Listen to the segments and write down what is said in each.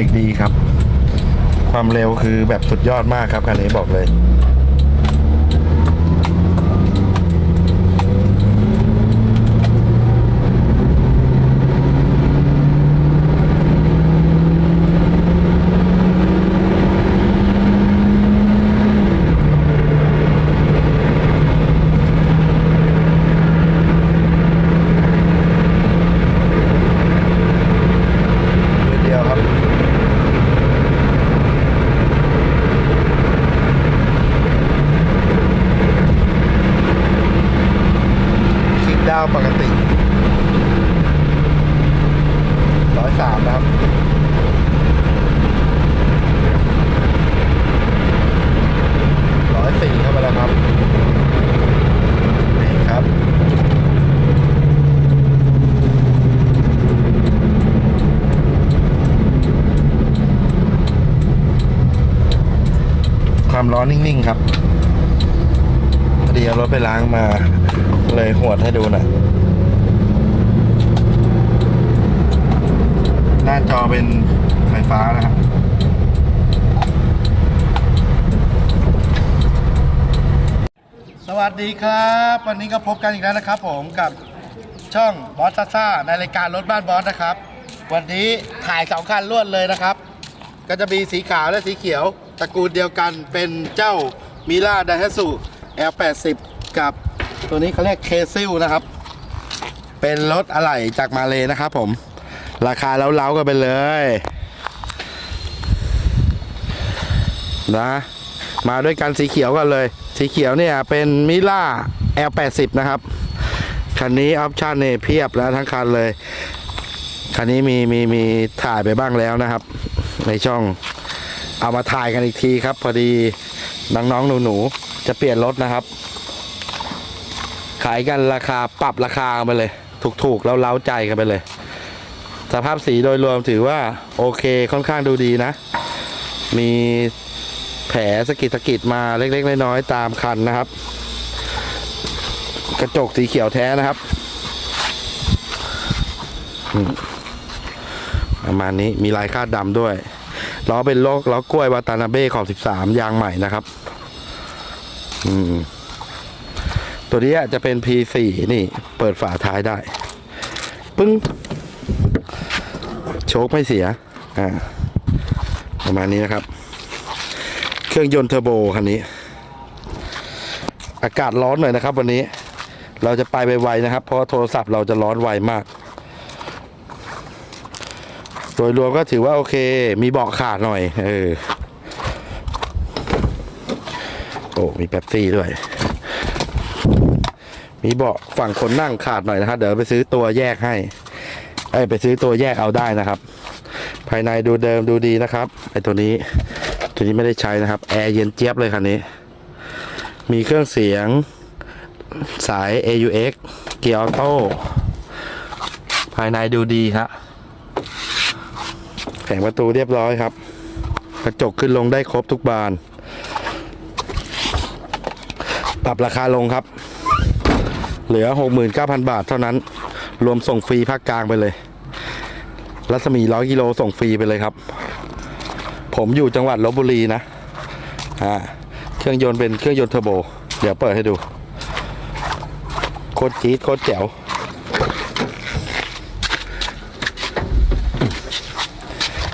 รกดีครับ ความเร็วคือแบบสุดยอดมากครับคันนี้บอกเลย มือเดียวครับ คลิกดาวน์ปกติร้อยสามนะครับ ร้อยสี่เข้าไปแล้วครับ นี่ครับ ความร้อนนิ่ง ๆ ครับพอดีเอารถไปล้างมา เลยหวด ให้ดูหน่อยหน้าจอเป็นไฟฟ้านะครับสวัสดีครับ วันนี้ก็พบกันอีกแล้วนะครับ ผมกับช่องบอสซ่าในรายการรถบ้านบอสนะครับ วันนี้ถ่ายสองคันรวดเลยนะครับ ก็จะมีสีขาวและสีเขียวตระกูลเดียวกันเป็นเจ้ามิล่าไดฮัสุ L80 กับ ตัวนี้เขาเรียกเคซิลนะครับ เป็นรถอะไหล่จากมาเลยนะครับผม ราคาเล้าๆกันไปเลยนะมาด้วยกันสีเขียวกันเลย สีเขียวเนี่ยเป็นมิล่า L80 นะครับ คันนี้ออปชั่นเนี่ยเพียบแล้วทั้งคันเลย คันนี้มีมีมีถ่ายไปบ้างแล้วนะครับ ในช่องเอามาถ่ายกันอีกทีครับ พอดีน้องๆหนูๆจะเปลี่ยนรถนะครับ ขายกันราคาปรับราคากันไปเลย ถูกๆแล้วเล้าใจกันไปเลย สภาพสีโดยรวมถือว่าโอเคค่อนข้างดูดีนะ มีแผลสะกิดสกิดมาเล็กๆน้อยๆตามคันนะครับ กระจกสีเขียวแท้นะครับประมาณนี้มีลายคาดดำด้วยล้อเป็นล้อล้อกล้วย วาตานาเบ้ขอบ 13 ยางใหม่นะครับ อืม ตัวนี้จะเป็น P4 นี่ เปิดฝาท้ายได้ ปึ้ง โชคไม่เสีย อ่า ประมาณนี้นะครับ เครื่องยนต์เทอร์โบคันนี้ อากาศร้อนหน่อยนะครับ วันนี้ เราจะไปไวๆนะครับ เพราะโทรศัพท์เราจะร้อนไวมาก โดยรวมก็ถือว่าโอเค มีเบาะขาดหน่อย เออ โอ้ มีแป๊บซี่ด้วย มีเบาะฝั่งคนนั่งขาดหน่อยนะครับ เดี๋ยวไปซื้อตัวแยกให้เอ้ไปซื้อตัวแยกเอาได้นะครับ ภายในดูเดิมดูดีนะครับไอตัวนี้ ตัวนี้ไม่ได้ใช้นะครับแอร์เย็นเจี๊ยบเลยคันนี้ มีเครื่องเสียงสาย AUX เกียร์ออโต้ภายในดูดีครับแผงประตูเรียบร้อยครับ กระจกขึ้นลงได้ครบทุกบาน ปรับราคาลงครับ เหลือ 69,000 บาทเท่านั้น รวมส่งฟรีภาคกลางไปเลย รัศมี100กิโลส่งฟรีไปเลยครับ ผมอยู่จังหวัดลบบุรีนะอ่าเครื่องยนต์เป็นเครื่องยนต์เทอร์โบ เดี๋ยวเปิดให้ดู โคตรจี๊ดโคตรแจ๋ว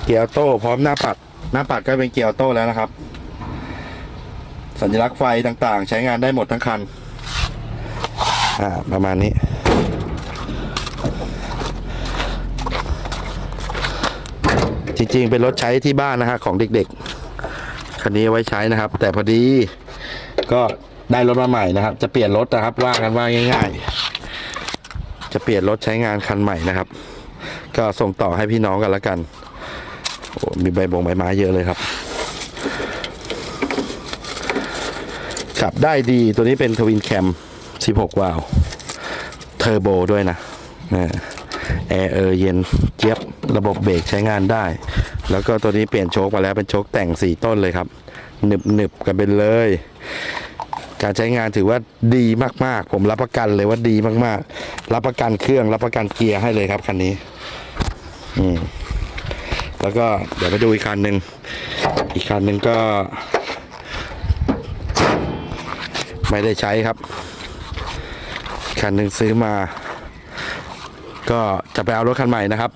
เกียร์โต้พร้อมหน้าปัด หน้าปัดก็เป็นเกียร์โต้แล้วนะครับ สัญลักษณ์ไฟต่างๆ ใช้งานได้หมดทั้งคัน อ่าประมาณนี้ จริงๆ เป็นรถใช้ที่บ้านนะฮะของเด็กๆ คันนี้ไว้ใช้นะครับ แต่พอดีก็ได้รถมาใหม่นะครับ จะเปลี่ยนรถนะครับว่ากันว่าง่ายๆ จะเปลี่ยนรถใช้งานคันใหม่นะครับ ก็ส่งต่อให้พี่น้องกันล้วกันโอ้มีใบบงใบไม้เยอะเลยครับขับได้ดีตัวนี้เป็นทวินแคม 16 วาล์วเทอร์โบด้วยนะแอร์เออเย็นเจี๊ยบระบบเบรกใช้งานได้ แล้วก็ตัวนี้เปลี่ยนโชคมาแล้วเป็นโชคแต่ง 4 ต้นเลยครับหนึบหนึบกันไปเลย การใช้งานถือว่าดีมากๆ ผมรับประกันเลยว่าดีมากๆ รับประกันเครื่องรับประกันเกียร์ให้เลยครับคันนี้อืมแล้วก็เดี๋ยวไปดูอีกคันหนึ่งอีกคันหนึ่งก็ ไม่ได้ใช้ครับ คันหนึ่งซื้อมา ก็จะไปเอารถคันใหม่นะครับ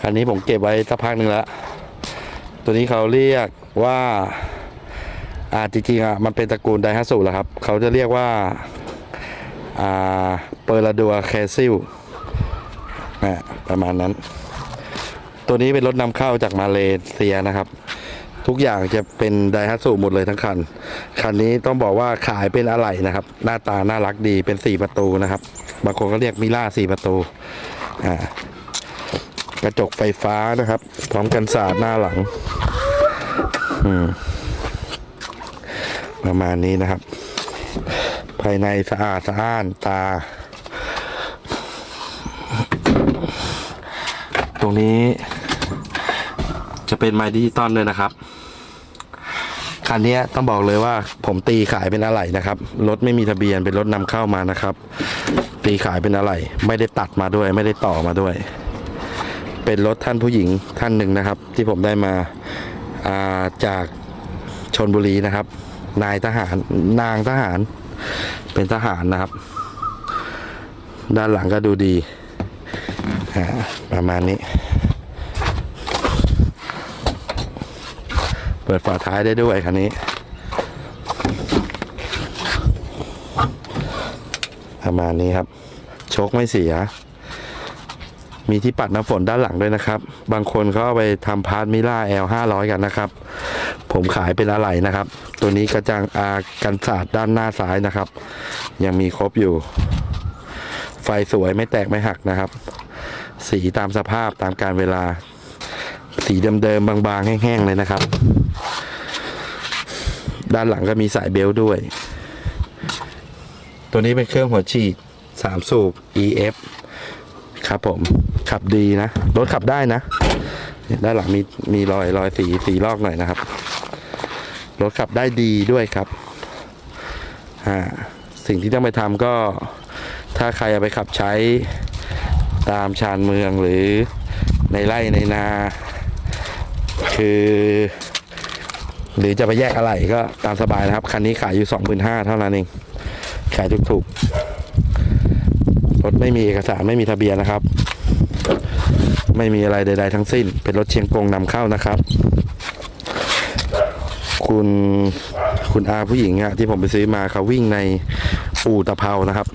คันนี้ผมเก็บไว้สักพักหนึ่งแล้ว ตัวนี้เขาเรียกว่าอ่าจริงๆอะมันเป็นตระกูลไดฮัตสุแหละครับ เขาจะเรียกว่าอ่าเปอร์ลาดัวแคซิลนะประมาณนั้น ตัวนี้เป็นรถนำเข้าจากมาเลเซียนะครับ ทุกอย่างจะเป็นไดฮัตสุหมดเลยทั้งคัน คันนี้ต้องบอกว่าขายเป็นอะไหล่นะครับ หน้าตาน่ารักดีเป็นสี่ประตูนะครับ บางคนก็เรียกมิล่าสี่ประตูอ่ากระจกไฟฟ้านะครับ พร้อมกันสาดหน้าหลัง อืมประมาณนี้นะครับ ภายในสะอาดสะอ้านตา ตรงนี้จะเป็นไม้ดิจิตอลด้วยนะครับ คันนี้ต้องบอกเลยว่าผมตีขายเป็นอะไหล่นะครับ รถไม่มีทะเบียนเป็นรถนำเข้ามานะครับ ตีขายเป็นอะไหล่ไม่ได้ตัดมาด้วย ไม่ได้ต่อมาด้วย เป็นรถท่านผู้หญิงท่านหนึ่งนะครับ ที่ผมได้มาาจากชนบุรีนะครับ นายทหารนางทหาร เป็นทหารนะครับ ด้านหลังก็ดูดีประมาณนี้ เปิดฝาท้ายได้ด้วยคันนี้ประมาณนี้ครับ โชคไม่เสีย มีที่ปัดน้ำฝนด้านหลังด้วยนะครับ บางคนเขาเอาไปทำพาร์ทมิล่า L 500กันนะครับ ผมขายเป็นอะไหล่นะครับ ตัวนี้กระจังอากันศาสตร์ด้านหน้าซ้ายนะครับ ยังมีครบอยู่ ไฟสวยไม่แตกไม่หักนะครับ สีตามสภาพตามการเวลา สีเดิมๆบางๆ แห้งๆเลยนะครับ ด้านหลังก็มีสายเบลต์ด้วย ตัวนี้เป็นเครื่องหัวฉีด3สูบ EF ครับผม ขับดีนะ รถขับได้นะ ด้านหลังมีมีรอยรอยสีสีลอกหน่อยนะครับ รถขับได้ดีด้วยครับอ่าสิ่งที่ต้องไปทำก็ ถ้าใครเอาไปขับใช้ตามชานเมืองหรือในไร่ในนา คือ หรือจะไปแยกอะไรก็ตามสบายนะครับ คันนี้ขายอยู่สองหมื่นห้าเท่านั้นเอง ขายถูกๆ รถไม่มีเอกสารไม่มีทะเบียนนะครับ ไม่มีอะไรใด ๆ ทั้งสิ้น เป็นรถเชียงกงนำเข้านะครับ คุณคุณอาผู้หญิงอะที่ผมไปซื้อมาเขาวิ่งในอู่ตะเภานะครับ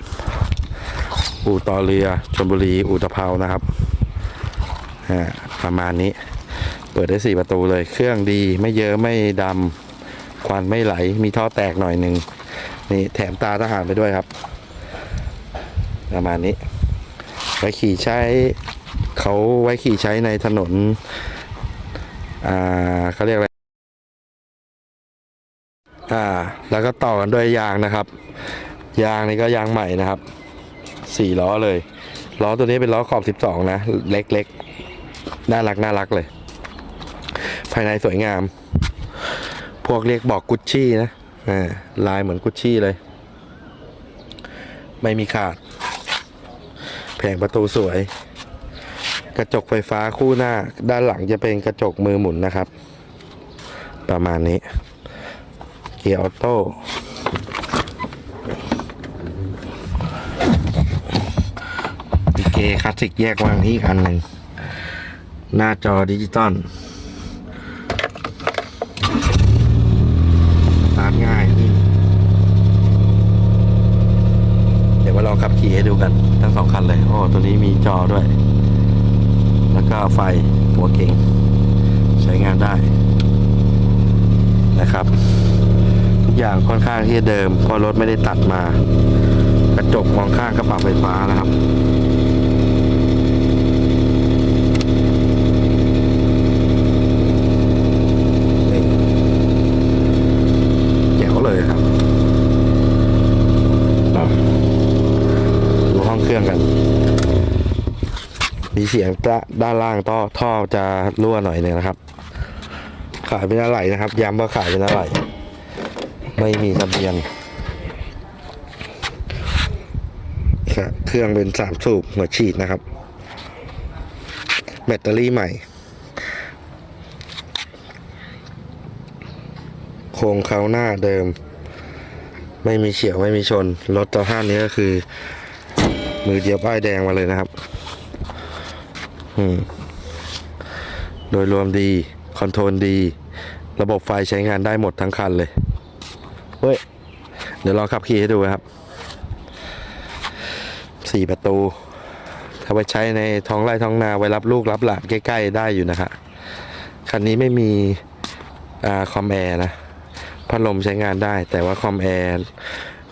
อู่ต่อเรือชลบุรีอู่ตะเภานะครับประมาณนี้ ปิดได้สี่ประตูเลย เครื่องดีไม่เยอะไม่ดำควันไม่ไหล มีท่อแตกหน่อยหนึ่งนี่แถมตาทหารไปด้วยครับ ประมาณนี้ ไว้ขี่ใช้เขาไว้ขี่ใช้ในถนน อ่าเขาเรียกอะไร อ่า แล้วก็ต่อกันด้วยยางนะครับ ยางนี่ก็ยางใหม่นะครับสี่ล้อเลย ล้อตัวนี้เป็นล้อขอบ 12 นะ เล็กๆ น่ารักน่ารักเลยายในสวยงาม พวกเรียกบอกกุชชี่นะลายเหมือนกุชชี่เลย ไม่มีขาด แผงประตูสวย กระจกไฟฟ้าคู่หน้า ด้านหลังจะเป็นกระจกมือหมุนนะครับ ประมาณนี้ เกียร์ออโต้ดีเกคลาสสิกแยกวางที่อีกอันหนึ่งหน้าจอดิจิตอลสตาร์ทง่ายนี่เดี๋ยวมาลองขับขี่ ให้ดูกันทั้งสองคันเลยโอ้ตัวนี้มีจอด้วย แล้วก็ไฟหัวเก่ง ใช้งานได้นะครับ ทุกอย่างค่อนข้างที่จะเดิมเพราะรถไม่ได้ตัดมา กระจกมองข้างกระปรับไฟฟ้านะครับ มีเสียงด้านล่างท่อท่อจะรั่วหน่อยนึงนะครับ ขายเป็นอะไรนะครับ ย้ำว่าขายเป็นอะไร ไม่มีทะเบียนเครื่องเป็นสามสูบหัวฉีดนะครับ แบตเตอรี่ใหม่ โครงเขาหน้าเดิม ไม่มีเฉียวไม่มีชน รถตะภาพนี้ก็คือ มือเดียวป้ายแดงมาเลยนะครับ โดยรวมดี คอนโทรลดี ระบบไฟใช้งานได้หมดทั้งคันเลยเฮ้ย เดี๋ยวลองขับขี่ให้ดูนะครับ สี่ประตู ถ้าไปใช้ในท้องไร่ท้องนาไว้รับลูกรับหลานใกล้ๆได้อยู่นะครับคันนี้ไม่มีอ่าคอมแอร์นะ พัดลมใช้งานได้ แต่ว่าคอมแอร์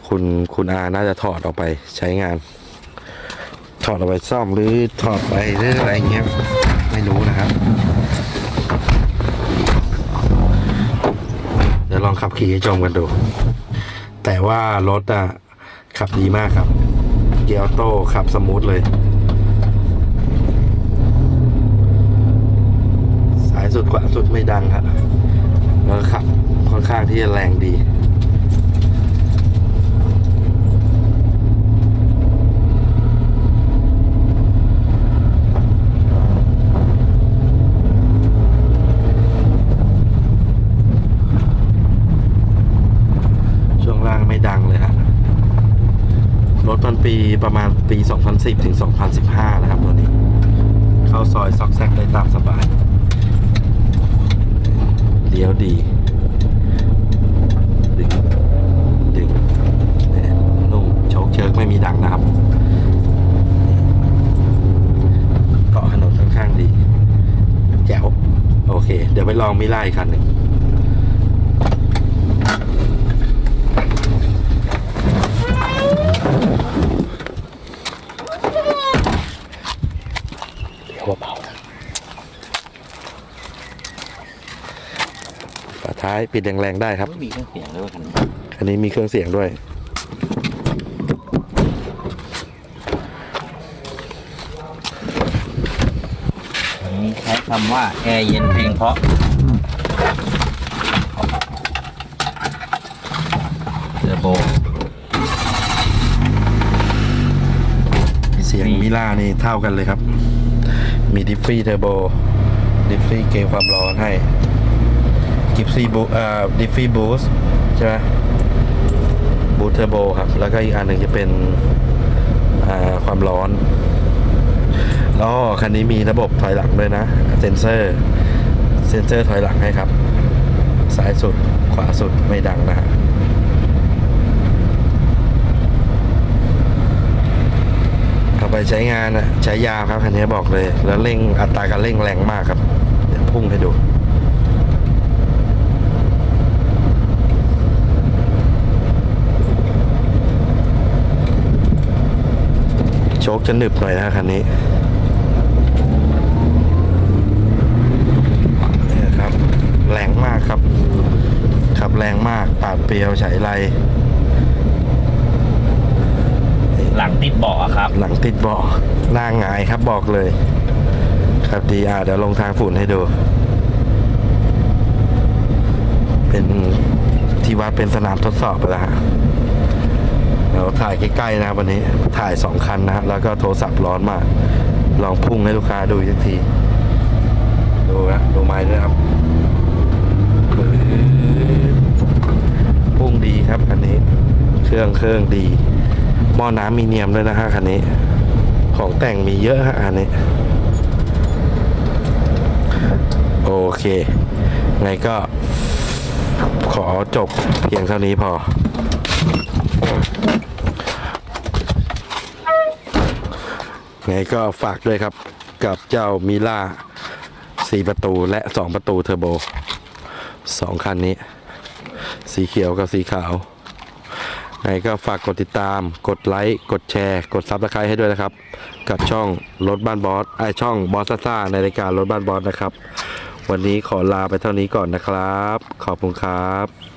คุณคุณอาน่าจะถอดออกไปใช้งาน ถอดออกไปซ่อมหรือถอดไปหรืออะไรเงี้ยไม่รู้นะครับ เดี๋ยวลองขับขี่ให้ชมกันดู แต่ว่ารถอะ ขับดีมากครับ เกียร์ออโต้ขับสมูทเลย สายสุดขวาสุดไม่ดังครับแล้วขับค่อนข้างที่จะแรงดี ช่วงล่างไม่ดังเลยฮะ รถมันปีประมาณปี 2010 ถึง 2015 นะครับตัวนี้ เข้าซอยซอกแซกได้ตามสบายเลี้ยวดี ดึง ดึงเนี่ยนุ่มโชคเชิกไม่มีดังนะครับเกาะถนนค่อนข้างดี แจ๋ว โอเค เดี๋ยวไปลองมิล่าอีกคันหนึ่ง เดี๋ยวเบาฝาท้ายปิดแรงๆได้ครับไม่มีเครื่องเสียงเลยว่าคันนี้อันนี้มีเครื่องเสียงด้วย อันนี้ใช้คำว่าแอร์เย็นเพลงเพราะเทอร์โบ เสียงมิล่านี่เท่ากันเลยครับ มีดิฟฟี่เทอร์โบ ดิฟฟี่เกมความร้อนให้ กิฟซี่บูอ่าดิฟฟี่บูสใช่ไหมบูเทอร์โบครับ แล้วก็อีกอันหนึ่งจะเป็นความร้อนแล้วคันนี้มีระบบถอยหลังด้วยนะ เซนเซอร์ เซนเซอร์ถอยหลังให้ครับ ซ้ายสุดขวาสุดไม่ดังนะฮะเอาไปใช้งานอะใช้ยาวครับคันนี้บอกเลย แล้วเร่งอัตราการเร่งแรงมากครับ เดี๋ยวพุ่งให้ดู โชคจะหนึบหน่อยนะคันนี้เนี่ยครับ แรงมากครับ ขับแรงมาก ปาดเปรียวฉายไรหลังติดเบาะอะครับ หลังติดเบาะหน้าหงายครับบอกเลย ครับดีอะเดี๋ยวลงทางฝุ่นให้ดู เป็นที่วัดเป็นสนามทดสอบไปแล้วฮะ เราถ่ายใกล้ๆนะวันนี้ถ่ายสองคันนะแล้วก็โทรศัพท์ร้อนมาก ลองพุ่งให้ลูกค้าดูอีกที ดูนะดูไม้ด้วยครับ พุ่งดีครับคันนี้ เครื่องเครื่องดีหม้อน้ำมีเนียมด้วยนะฮะคันนี้ ของแต่งมีเยอะฮะคันนี้ โอเค ไงก็ขอจบเพียงเท่านี้พอ ไงก็ฝากด้วยครับกับเจ้ามิล่าสี่ประตูและสองประตูเทอร์โบสองคันนี้ สีเขียวกับสีขาวไงก็ฝากกดติดตาม กดไลค์ กดแชร์ กดซับสไครต์ให้ด้วยนะครับ กับช่องรถบ้านบอส ไอช่องบอสซ่าในรายการรถบ้านบอสนะครับ วันนี้ขอลาไปเท่านี้ก่อนนะครับ ขอบคุณครับ